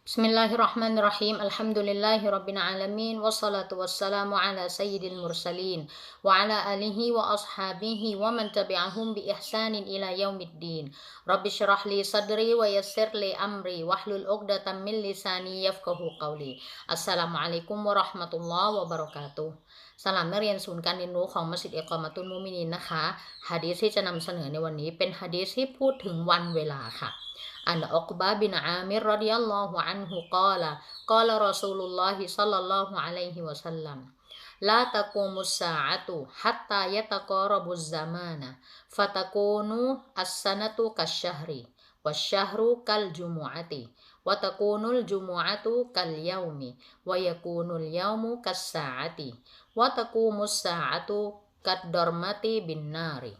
بسم الله الرحمن الرحيم الحمد لله رب العالمين والصلاة والسلام على سيد المرسلين وعلى آله وأصحابه ومن تبعهم بإحسان إلى يوم الدين رب اشرح لي صدري ويسر لي أمري واحلل عقدة من لساني يفقه قولي السلام عليكم ورحمة الله وبركاته สำหรับนักเรียนศูนย์การเรียนรู้ของมัสยิดเอกอมาตุนมุมินินนะคะฮะดีสที่จะนําเสนอในวันนี้เป็นฮะดีสที่พูดถึงวันเวลาค่ะ An Uqbah bin Amir radhiyallahu anhu qala qala Rasulullah sallallahu alaihi wasallam La taqumus sa'atu hatta yataqarabuz zamana fatakunu as-sanatu kasyahri wasyahru kal jumu'ati wa takunul jumu'atu kal yaumi wa yakunul yaumu kas sa'ati wa sa'atu kad dormati bin nari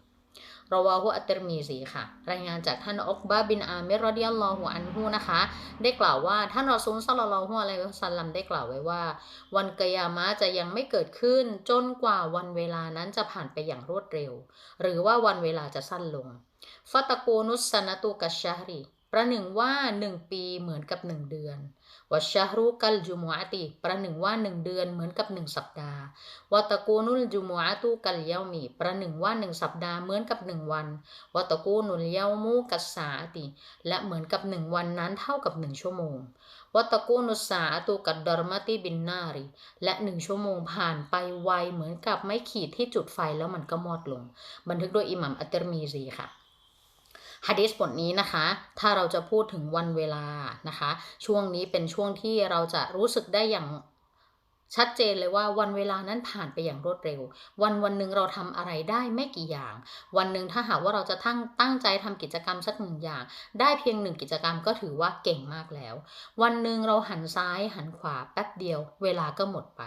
ราวาหุอัตเตอร์มีซีค่ะ รายงานจากท่านอักบะบินอาเมรรดิยัลลอฮุอันฮูนะคะ ได้กล่าวว่าท่านรอซูลซัลลัลลอฮุอะลัยฮิวะซัลลัมได้กล่าวไว้ว่า วันกยามะจะยังไม่เกิดขึ้นจนกว่าวันเวลานั้นจะผ่านไปอย่างรวดเร็ว หรือว่าวันเวลาจะสั้นลงฟาตโกนุสนาตุกัชชารีประหนึ่งว่าหนึ่งปีเหมือนกับหนึ่งเดือน วัชฮรุกัลจุมอะติประหนึ่งว่าหนึ่งเดือนเหมือนกับหนึ่งสัปดาห์วัตะกูนุลจุมอะตุกัลเยามีประหนึ่งว่าหนึ่งสัปดาห์เหมือนกับหนึ่งวันวัตะกูนุลเยามูกัสสาติ และเหมือนกับหนึ่งวันนั้นเท่ากับหนึ่งชั่วโมงวัตะกูนุสาตุกัดดอรมาติบินนาริและหนึ่งชั่วโมงผ่านไปไวเหมือนกับไม่ขีดที่จุดไฟแล้วมันก็มอดลง บันทึกโดยอิหมัมอัตเตอร์มีซีค่ะ ฮะดิษบทนี้นะคะ ถ้าเราจะพูดถึงวันเวลานะคะ ช่วงนี้เป็นช่วงที่เราจะรู้สึกได้อย่างชัดเจนเลยว่าวันเวลานั้นผ่านไปอย่างรวดเร็ว วันวันหนึ่งเราทำอะไรได้ไม่กี่อย่าง วันหนึ่งถ้าหากว่าเราจะตั้งตั้งใจทำกิจกรรมสักหนึ่งอย่าง ได้เพียงหนึ่งกิจกรรมก็ถือว่าเก่งมากแล้ว วันหนึ่งเราหันซ้ายหันขวาแป๊บเดียว เวลาก็หมดไป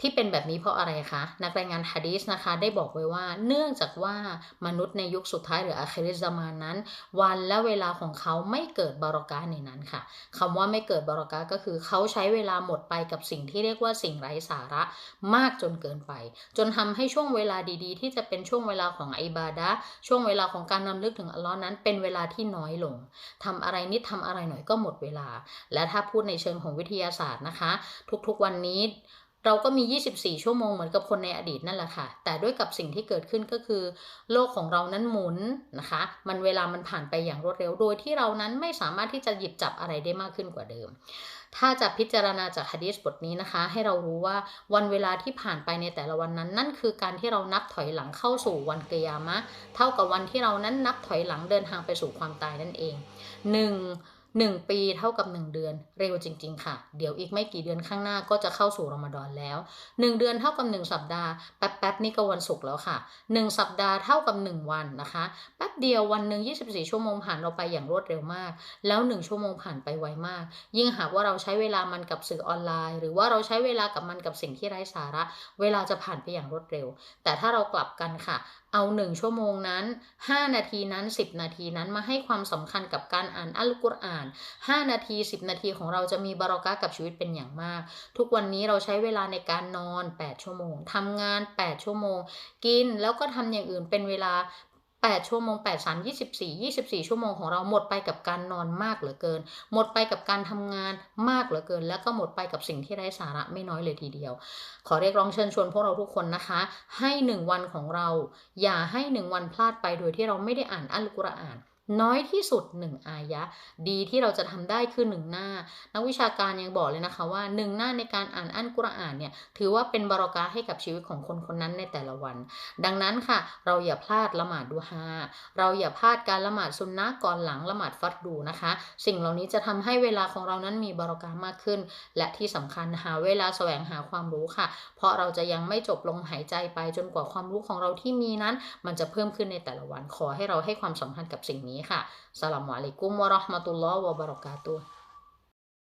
ที่เป็นแบบนี้เพราะอะไรคะ นักรายงานฮะดีสนะคะ ได้บอกไว้ว่า เนื่องจากว่ามนุษย์ในยุคสุดท้ายหรืออาคิริซามานนั้น วันและเวลาของเขาไม่เกิดบารอกาในนั้นค่ะคำว่าไม่เกิดบารอกาก็คือเขาใช้เวลาหมดไปกับสิ่งที่เรียกว่าสิ่งไร้สาระมากจนเกินไป จนทำให้ช่วงเวลาดีๆ ที่จะเป็นช่วงเวลาของอิบาดะช่วงเวลาของการนำลึกถึงอัลลอฮ์นั้น เป็นเวลาที่น้อยลงทำอะไรนิดทำอะไรหน่อยก็หมดเวลา และถ้าพูดในเชิงของวิทยาศาสตร์นะคะ ทุกๆวันนี้ เราก็มี 24 ชั่วโมงเหมือนกับคนในอดีตนั่นแหละค่ะ แต่ด้วยกับสิ่งที่เกิดขึ้นก็คือ โลกของเรานั้นหมุนนะคะ มันเวลามันผ่านไปอย่างรวดเร็ว โดยที่เรานั้นไม่สามารถที่จะหยิบจับอะไรได้มากขึ้นกว่าเดิม ถ้าจะพิจารณาจากฮะดีษบทนี้นะคะ ให้เรารู้ว่าวันเวลาที่ผ่านไปในแต่ละวันนั้น นั่นคือการที่เรานับถอยหลังเข้าสู่วันเกียามะ เท่ากับวันที่เรานั้นนับถอยหลังเดินทางไปสู่ความตายนั่นเองห นึ่งหนึ่งปีเท่ากับหนึ่งเดือน เร็วจริง ๆ ค่ะ เดี๋ยวอีกไม่กี่เดือนข้างหน้าก็จะเข้าสู่รอมฎอนแล้วหนึ่งเดือนเท่ากับหนึ่งสัปดาห์แป๊บๆนี่ก็วันศุกร์แล้วค่ะหนึ่งสัปดาห์เท่ากับหนึ่งวันนะคะแป๊บเดียววันหนึ่งยี่สิบสี่ชั่วโมงผ่านเราไปอย่างรวดเร็วมาก แล้วหนึ่งชั่วโมงผ่านไปไวมาก ยิ่งหากว่าเราใช้เวลามันกับสื่อออนไลน์ หรือว่าเราใช้เวลากับมันกับสิ่งที่ไร้สาระ เวลาจะผ่านไปอย่างรวดเร็ว แต่ถ้าเรากลับกันค่ะเอาหนึ่งชั่วโมงนั้น 5 นาทีนั้น 10 นาทีนั้นมาให้ความสำคัญกับการอ่านอัลกุรอาน5 นาที 10 นาทีของเราจะมีบารอกะกับชีวิตเป็นอย่างมาก ทุกวันนี้เราใช้เวลาในการนอน 8 ชั่วโมงทำงาน 8 ชั่วโมง กินแล้วก็ทำอย่างอื่นเป็นเวลา8ชั่วโมง 8 3 24 24 ชั่วโมงของเราหมดไปกับการนอนมากเหลือเกิน หมดไปกับการทำงานมากเหลือเกิน แล้วก็หมดไปกับสิ่งที่ไร้สาระไม่น้อยเลยทีเดียว ขอเรียกร้องเชิญชวนพวกเราทุกคนนะคะ ให้หนึ่งวันของเรา อย่าให้หนึ่งวันพลาดไปโดยที่เราไม่ได้อ่านอัลกุรอาน น้อยที่สุดหนึ่งอายะ ดีที่เราจะทำได้คือหนึ่งหน้า นักวิชาการยังบอกเลยนะคะว่าหนึ่งหน้าในการอ่านอันกุรอานเนี่ยถือว่าเป็นบารอกาให้กับชีวิตของคนคนนั้นในแต่ละวัน ดังนั้นค่ะ เราอย่าพลาดละหมาดดูฮาเราอย่าพลาดการละหมาดซุนนะก่อนหลังละหมาดฟัดดูนะคะ สิ่งเหล่านี้จะทำให้เวลาของเรานั้นมีบารอกามากขึ้น และที่สำคัญหาเวลาแสวงหาความรู้ค่ะ เพราะเราจะยังไม่จบลงหายใจไปจนกว่าความรู้ของเราที่มีนั้น มันจะเพิ่มขึ้นในแต่ละวันขอให้เราให้ความสำคัญกับสิ่งนี้นี้ค่ะสลามอะลัยกุมวะราะห์มะตุลลอฮ์วะบะเราะกาตุฮ์